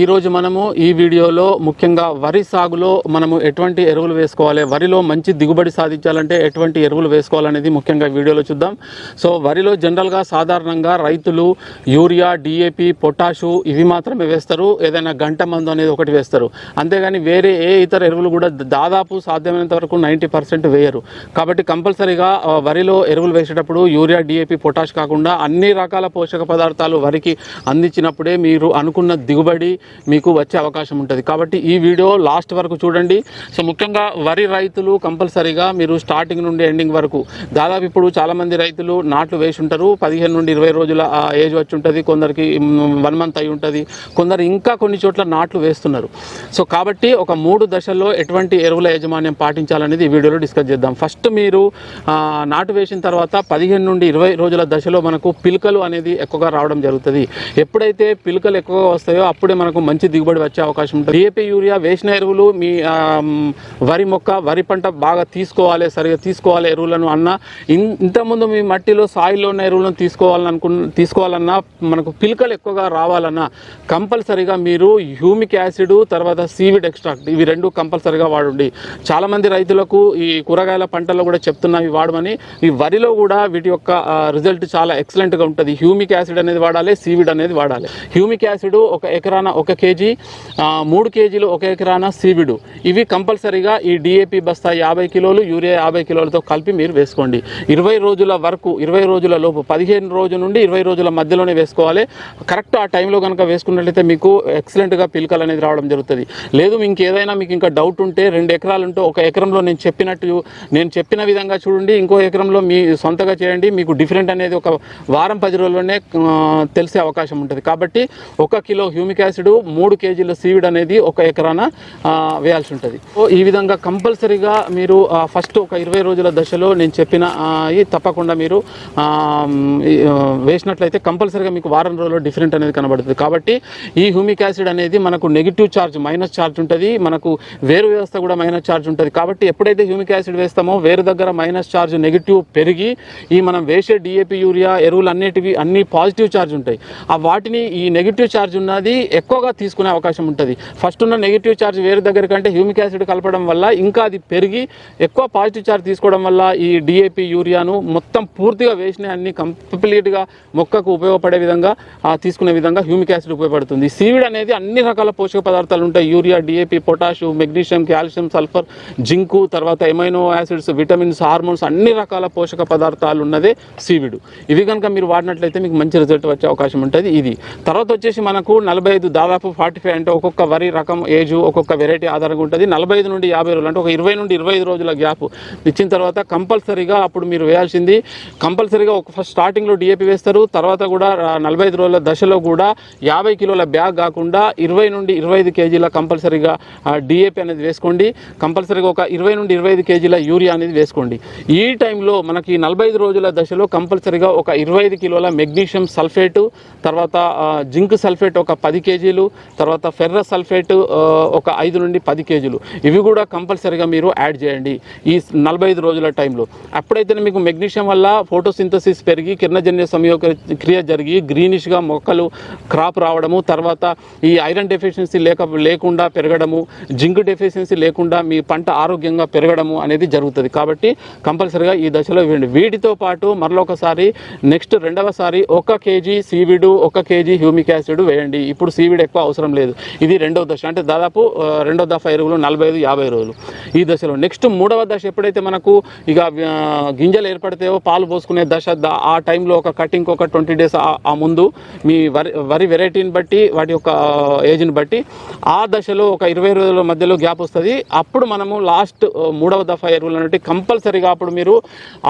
ఈరోజు మనము ఈ వీడియోలో ముఖ్యంగా వరి సాగులో మనము ఎటువంటి ఎరువులు వేసుకోవాలి? వరిలో మంచి దిగుబడి సాధించాలంటే ఎటువంటి ఎరువులు వేసుకోవాలనేది ముఖ్యంగా వీడియోలో చూద్దాం. సో వరిలో జనరల్గా సాధారణంగా రైతులు యూరియా డిఏపి పొటాషు ఇవి మాత్రమే వేస్తారు. ఏదైనా గంట మందు అనేది ఒకటి వేస్తారు. అంతేగాని వేరే ఏ ఇతర ఎరువులు కూడా దాదాపు సాధ్యమైనంత వరకు నైంటీ పర్సెంట్ వేయరు. కాబట్టి కంపల్సరీగా వరిలో ఎరువులు వేసేటప్పుడు యూరియా డిఏపి పొటాష్ కాకుండా అన్ని రకాల పోషక పదార్థాలు వరికి అందించినప్పుడే మీరు అనుకున్న దిగుబడి మీకు వచ్చే అవకాశం ఉంటుంది. కాబట్టి ఈ వీడియో లాస్ట్ వరకు చూడండి. సో ముఖ్యంగా వరి రైతులు కంపల్సరీగా మీరు స్టార్టింగ్ నుండి ఎండింగ్ వరకు దాదాపు ఇప్పుడు చాలామంది రైతులు నాట్లు వేసి ఉంటారు. పదిహేను నుండి ఇరవై రోజుల ఏజ్ వచ్చి ఉంటుంది. కొందరికి వన్ మంత్ అయి ఉంటుంది. కొందరు ఇంకా కొన్ని చోట్ల నాట్లు వేస్తున్నారు. సో కాబట్టి ఒక మూడు దశల్లో ఎటువంటి ఎరువుల యాజమాన్యం పాటించాలనేది ఈ వీడియోలో డిస్కస్ చేద్దాం. ఫస్ట్ మీరు నాటు వేసిన తర్వాత పదిహేను నుండి ఇరవై రోజుల దశలో మనకు పిలకలు అనేది ఎక్కువగా రావడం జరుగుతుంది. ఎప్పుడైతే పిలకలు ఎక్కువగా వస్తాయో అప్పుడే మనకు మంచి దిగుబడి వచ్చే అవకాశం ఉంటుంది. డిఏపీ యూరియా వేసిన ఎరువులు మీ వరి మొక్క వరి పంట బాగా తీసుకోవాలి సరిగా తీసుకోవాలి ఎరువులను అన్న ఇంతకుముందు మీ మట్టిలో సాయిల్లో ఉన్న ఎరువులను తీసుకోవాలని తీసుకోవాలన్నా మనకు పిలకలు ఎక్కువగా రావాలన్నా కంపల్సరీగా మీరు హ్యూమిక్ యాసిడ్ తర్వాత సీవిడ్ ఎక్స్ట్రాక్ట్ ఇవి రెండు కంపల్సరీగా వాడండి. చాలా మంది రైతులకు ఈ కూరగాయల పంటల్లో కూడా చెప్తున్నా ఇవి వాడమని. ఈ వరిలో కూడా వీటి యొక్క రిజల్ట్ చాలా ఎక్సలెంట్గా ఉంటుంది. హ్యూమిక్ యాసిడ్ అనేది వాడాలి సీవిడ్ అనేది వాడాలి. హ్యూమిక్ యాసిడ్ ఒక ఎకరాన ఒక కేజీ మూడు కేజీలు ఒక ఎకరాన సీవిడు. ఇవి కంపల్సరీగా ఈ డిఏపి బస్తా యాభై కిలోలు యూరియా యాభై కిలోలతో కలిపి మీరు వేసుకోండి. ఇరవై రోజుల వరకు ఇరవై రోజుల లోపు పదిహేను రోజు నుండి ఇరవై రోజుల మధ్యలోనే వేసుకోవాలి. కరెక్ట్ ఆ టైంలో కనుక వేసుకున్నట్లయితే మీకు ఎక్సలెంట్గా పిలకలు అనేది రావడం జరుగుతుంది. లేదు మీకు ఏదైనా మీకు ఇంకా డౌట్ ఉంటే రెండు ఎకరాలు ఉంటే ఒక ఎకరంలో నేను చెప్పినట్టు నేను చెప్పిన విధంగా చూడండి ఇంకో ఎకరంలో మీ సొంతగా చేయండి మీకు డిఫరెంట్ అనేది ఒక వారం పది రోజుల్లోనే తెలిసే అవకాశం ఉంటుంది. కాబట్టి ఒక కిలో హ్యూమిక్ యాసిడ్ మూడు కేజీల సీవిడ్ అనేది ఒక ఎకరాన వేయాల్సి ఉంటుంది. సో ఈ విధంగా కంపల్సరీగా మీరు ఫస్ట్ ఒక ఇరవై రోజుల దశలో నేను చెప్పిన తప్పకుండా మీరు వేసినట్లయితే కంపల్సరీగా మీకు వారం రోజుల్లో డిఫరెంట్ అనేది కనబడుతుంది. కాబట్టి ఈ హ్యూమిక్ యాసిడ్ అనేది మనకు నెగిటివ్ ఛార్జ్ మైనస్ ఛార్జ్ ఉంటుంది. మనకు వేరు వ్యవస్థ కూడా మైనస్ ఛార్జ్ ఉంటుంది. కాబట్టి ఎప్పుడైతే హ్యూమిక్ యాసిడ్ వేస్తామో వేరు దగ్గర మైనస్ ఛార్జ్ నెగిటివ్ పెరిగి ఈ మనం వేసే డిఏపి యూరియా ఎరువులు అన్నిటివి అన్ని పాజిటివ్ ఛార్జ్ ఉంటాయి. ఆ వాటిని ఈ నెగిటివ్ ఛార్జ్ ఉన్నది ఎక్కువ ఎక్కువగా తీసుకునే అవకాశం ఉంటుంది. ఫస్ట్ ఉన్న నెగిటివ్ ఛార్జ్ వేరే దగ్గర కంటే హ్యూమిక్ యాసిడ్ కలపడం వల్ల ఇంకా అది పెరిగి ఎక్కువ పాజిటివ్ ఛార్జ్ తీసుకోవడం వల్ల ఈ డిఏపి యూరియాను మొత్తం పూర్తిగా వేసిన అన్ని కంప్లీట్గా మొక్కకు ఉపయోగపడే విధంగా ఆ, తీసుకునే విధంగా హ్యూమిక్ యాసిడ్ ఉపయోగపడుతుంది. సీవిడ్ అనేది అన్ని రకాల పోషక పదార్థాలు ఉంటాయి. Urea DAP potash magnesium calcium sulphur zinc తర్వాత ఎమైనో యాసిడ్స్ విటమిన్స్ హార్మోన్స్ అన్ని రకాల పోషక పదార్థాలు ఉన్నదే సీవిడ్ ఇవి కనుక మీరు వాడినట్లయితే మీకు మంచి రిజల్ట్ వచ్చే అవకాశం ఉంటుంది. ఇది. తర్వాత వచ్చేసి మనకు నలభై ఐదు దాదాపు ఫార్టీ ఫైవ్ అంటే ఒక్కొక్క వరి రకం ఏజ్ ఒక్కొక్క వెరైటీ ఆధారంగా ఉంటుంది. నలభై ఐదు నుండి యాభై రోజులు అంటే ఒక ఇరవై నుండి ఇరవై ఐదు రోజుల గ్యాప్ ఇచ్చిన తర్వాత కంపల్సరీగా అప్పుడు మీరు వేయాల్సింది కంపల్సరీగా ఒక ఫస్ట్ స్టార్టింగ్లో డిఏపి వేస్తారు. తర్వాత కూడా నలభై ఐదు రోజుల దశలో కూడా యాభై కిలోల బ్యాగ్ కాకుండా ఇరవై నుండి ఇరవై ఐదు కేజీల కంపల్సరీగా డిఏపి అనేది వేసుకోండి. కంపల్సరీగా ఒక ఇరవై నుండి ఇరవై ఐదు కేజీల యూరియా అనేది వేసుకోండి. ఈ టైంలో మనకి నలభై ఐదు రోజుల దశలో కంపల్సరీగా ఒక ఇరవై ఐదు కిలోల మెగ్నీషియం సల్ఫేటు తర్వాత జింక్ సల్ఫేట్ ఒక పది కేజీలు తర్వాత ఫెర్ర సల్ఫేట్ ఒక ఐదు నుండి పది కేజీలు. ఇవి కూడా కంపల్సరీగా మీరు యాడ్ చేయండి ఈ నలభై ఐదు రోజుల టైంలో. అప్పుడైతే మీకు మెగ్నీషియం వల్ల ఫోటోసింథసిస్ పెరిగి కిరణజన్య సంయోగ క్రియ జరిగి గ్రీనిష్గా మొక్కలు క్రాప్ రావడము తర్వాత ఈ ఐరన్ డెఫిషియన్సీ లేక లేకుండా పెరగడము జింక్ డెఫిషియన్సీ లేకుండా మీ పంట ఆరోగ్యంగా పెరగడము అనేది జరుగుతుంది. కాబట్టి కంపల్సరీగా ఈ దశలో ఇవ్వండి. వీటితో పాటు మరొకసారి నెక్స్ట్ రెండవసారి ఒక కేజీ సీవిడు ఒక కేజీ హ్యూమిక్ యాసిడ్ వేయండి. ఇప్పుడు సీవిడ్ ఎక్కువ అవసరం లేదు. ఇది రెండవ దశ. అంటే దాదాపు రెండవ దఫా ఎరువులు నలభై ఐదు యాభై రోజులు. ఈ దశలో. నెక్స్ట్ మూడవ దశ ఎప్పుడైతే మనకు ఇక గింజలు ఏర్పడితేవో పాలు పోసుకునే దశ ఆ టైంలో ఒక కటింగ్ ఒక ట్వంటీ డేస్ ఆ ముందు మీ వరి వరి వెరైటీని బట్టి వాటి యొక్క ఏజ్ని బట్టి ఆ దశలో ఒక ఇరవై రోజుల మధ్యలో గ్యాప్ వస్తుంది. అప్పుడు మనము లాస్ట్ మూడవ దఫా ఎరువులు అనేవి కంపల్సరీగా అప్పుడు మీరు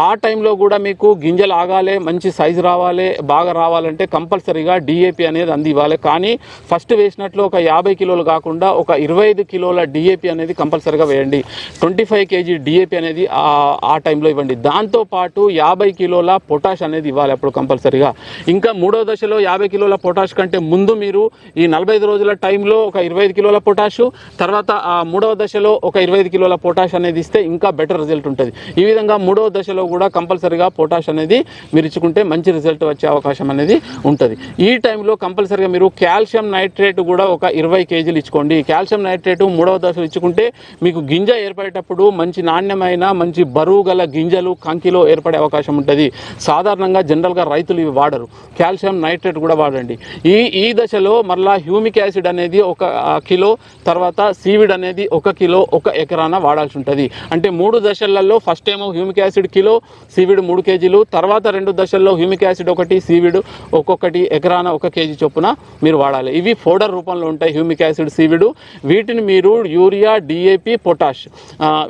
ఆ టైంలో కూడా మీకు గింజలు ఆగాలి మంచి సైజు రావాలి బాగా రావాలంటే కంపల్సరీగా డిఏపి అనేది అంది ఇవ్వాలి కానీ ఫస్ట్ వేసినట్లు ఒక యాభై కిలోలు కాకుండా ఒక ఇరవై ఐదు కిలోల డిఏపి అనేది కంపల్సరీగా వేయండి. ట్వంటీ ఫైవ్ కేజీ డిఏపి అనేది ఆ- టైంలో ఇవ్వండి. దాంతో పాటు యాభై కిలోల పొటాష్ అనేది ఇవ్వాలి అప్పుడు కంపల్సరీగా. ఇంకా మూడో దశలో యాభై కిలోల పొటాష్ కంటే ముందు మీరు ఈ నలభై ఐదు రోజుల టైంలో ఒక ఇరవై ఐదు కిలోల పొటాషు తర్వాత ఆ మూడవ దశలో ఒక ఇరవై ఐదు కిలోల పొటాష్ అనేది ఇస్తే ఇంకా బెటర్ రిజల్ట్ ఉంటుంది. ఈ విధంగా మూడవ దశలో కూడా కంపల్సరీగా పొటాష్ అనేది మీరు ఇచ్చుకుంటే మంచి రిజల్ట్ వచ్చే అవకాశం అనేది ఉంటుంది. ఈ టైంలో కంపల్సరీగా మీరు కాల్షియం నైట్రేట్ నైట్రేట్ కూడా ఒక ఇరవై కేజీలు ఇచ్చుకోండి. కాల్షియం నైట్రేట్ మూడవ దశలో ఇచ్చుకుంటే మీకు గింజ ఏర్పడేటప్పుడు మంచి నాణ్యమైన మంచి బరువు గల గింజలు కంకిలో ఏర్పడే అవకాశం ఉంటుంది. సాధారణంగా జనరల్గా రైతులు ఇవి వాడరు. కాల్షియం నైట్రేట్ కూడా వాడండి. ఈ ఈ దశలో మరలా హ్యూమిక్ యాసిడ్ అనేది ఒక కిలో తర్వాత సీవిడ్ అనేది ఒక కిలో ఒక ఎకరాన వాడాల్సి ఉంటుంది. అంటే మూడు దశలలో ఫస్ట్ ఏమో హ్యూమిక్ యాసిడ్ కిలో సీవిడ్ మూడు కేజీలు తర్వాత రెండు దశల్లో హ్యూమిక్ యాసిడ్ ఒకటి సీవిడ్ ఒక్కొక్కటి ఎకరాన ఒక కేజీ చొప్పున మీరు వాడాలి. ఇవి ఫోడర్ రూపంలో ఉంటాయి హ్యూమిక్ యాసిడ్ సీవిడు. వీటిని మీరు యూరియా డిఏపి పొటాష్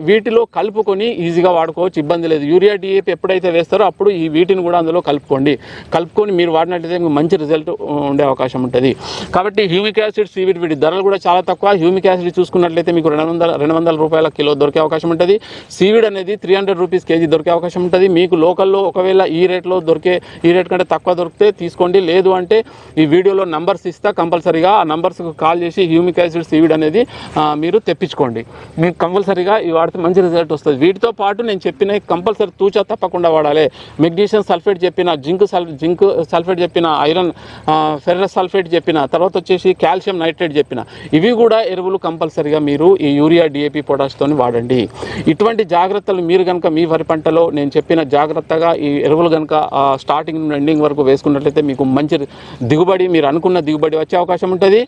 వీటిలో కలుపుకొని ఈజీగా వాడుకోవచ్చు. ఇబ్బంది లేదు. యూరియా డిఏపి ఎప్పుడైతే వేస్తారో అప్పుడు ఈ వీటిని కూడా అందులో కలుపుకోండి. కలుపుకొని మీరు వాడినట్లయితే మీకు మంచి రిజల్ట్ ఉండే అవకాశం ఉంటుంది. కాబట్టి హ్యూమిక్ యాసిడ్ సీవిడ్ వీటి ధరలు కూడా చాలా తక్కువ. హ్యూమిక్ యాసిడ్ చూసుకున్నట్లయితే మీకు రెండు వందల రెండు వందల రూపాయల కిలో దొరికే అవకాశం ఉంటుంది. సీవిడ్ అనేది త్రీ హండ్రెడ్ రూపీస్ కేజీ దొరికే అవకాశం ఉంటుంది. మీకు లోకల్లో ఒకవేళ ఈ రేట్లో దొరికే ఈ రేట్ కంటే తక్కువ దొరికితే తీసుకోండి. లేదు అంటే ఈ వీడియోలో నంబర్స్ ఇస్తా కంపల్సరీ కంపల్సరీగా ఆ నంబర్స్కి కాల్ చేసి హ్యూమిక్ యాసిడ్ సీవిడ్ అనేది మీరు తెప్పించుకోండి. మీకు కంపల్సరీగా ఇవి వాడితే మంచి రిజల్ట్ వస్తుంది. వీటితో పాటు నేను చెప్పిన కంపల్సరీ తూచా తప్పకుండా వాడాలి. మెగ్నీషియం సల్ఫేట్ చెప్పిన జింక్ సల్ జింక్ సల్ఫేట్ చెప్పిన ఐరన్ ఫెర్రస్ సల్ఫేట్ చెప్పిన తర్వాత వచ్చేసి కాల్షియం నైట్రేట్ చెప్పిన ఇవి కూడా ఎరువులు కంపల్సరీగా మీరు ఈ యూరియా డిఏపి పొటాష్తో వాడండి. ఇటువంటి జాగ్రత్తలు మీరు కనుక మీ వరి పంటలో నేను చెప్పిన జాగ్రత్తగా ఈ ఎరువులు కనుక స్టార్టింగ్ నుండి ఎండింగ్ వరకు వేసుకున్నట్లయితే మీకు మంచి దిగుబడి మీరు అనుకున్న దిగుబడి వచ్చే అవకాశం ఉంటుంది.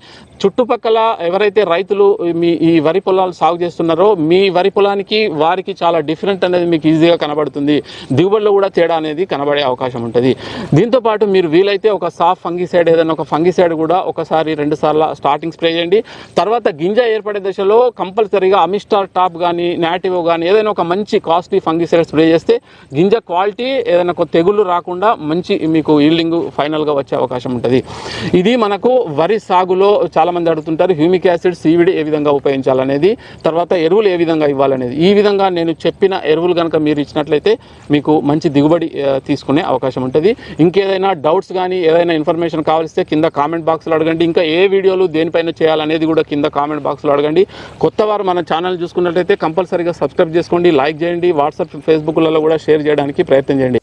చుట్టుపక్కల ఎవరైతే రైతులు మీ ఈ వరి పొలాలు సాగు చేస్తున్నారో మీ వరి పొలానికి వారికి చాలా డిఫరెంట్ అనేది మీకు ఈజీగా కనబడుతుంది. దిగుబడిలో కూడా తేడా అనేది కనబడే అవకాశం ఉంటుంది. దీంతో పాటు మీరు వీలైతే ఒక సాఫ్ ఫంగిసైడ్ ఏదైనా ఒక ఫంగిసైడ్ కూడా ఒకసారి రెండు సార్లు స్టార్టింగ్ స్ప్రే చేయండి. తర్వాత గింజ ఏర్పడే దశలో కంపల్సరీగా అమిస్టార్ టాప్ కానీ నాటివో కానీ ఏదైనా ఒక మంచి కాస్ట్లీ ఫంగిసైడ్ స్ప్రే చేస్తే గింజ క్వాలిటీ ఏదైనా ఒక తెగుళ్ళు రాకుండా మంచి మీకు ఈల్డింగ్ ఫైనల్గా వచ్చే అవకాశం ఉంటుంది. ఇది మనకు వరి సాగులో చాలా మంది అడుగుతుంటారు హ్యూమిక్ యాసిడ్ సీవిడి ఏ విధంగా ఉపయోగించాలనేది తర్వాత ఎరువులు ఏ విధంగా ఇవ్వాలనేది. ఈ విధంగా నేను చెప్పిన ఎరువులు కనుక మీరు ఇచ్చినట్లయితే మీకు మంచి దిగుబడి తీసుకునే అవకాశం ఉంటుంది. ఇంకేదైనా డౌట్స్ కానీ ఏదైనా ఇన్ఫర్మేషన్ కావాల్స్తే కింద కామెంట్ బాక్స్లో అడగండి. ఇంకా ఏ వీడియోలు దేనిపైన చేయాలనేది కూడా కింద కామెంట్ బాక్స్లో అడగండి. కొత్త వారు మన ఛానల్ చూసుకున్నట్లయితే కంపల్సరీగా సబ్స్క్రైబ్ చేసుకోండి లైక్ చేయండి వాట్సాప్ ఫేస్బుక్లలో కూడా షేర్ చేయడానికి ప్రయత్నం చేయండి.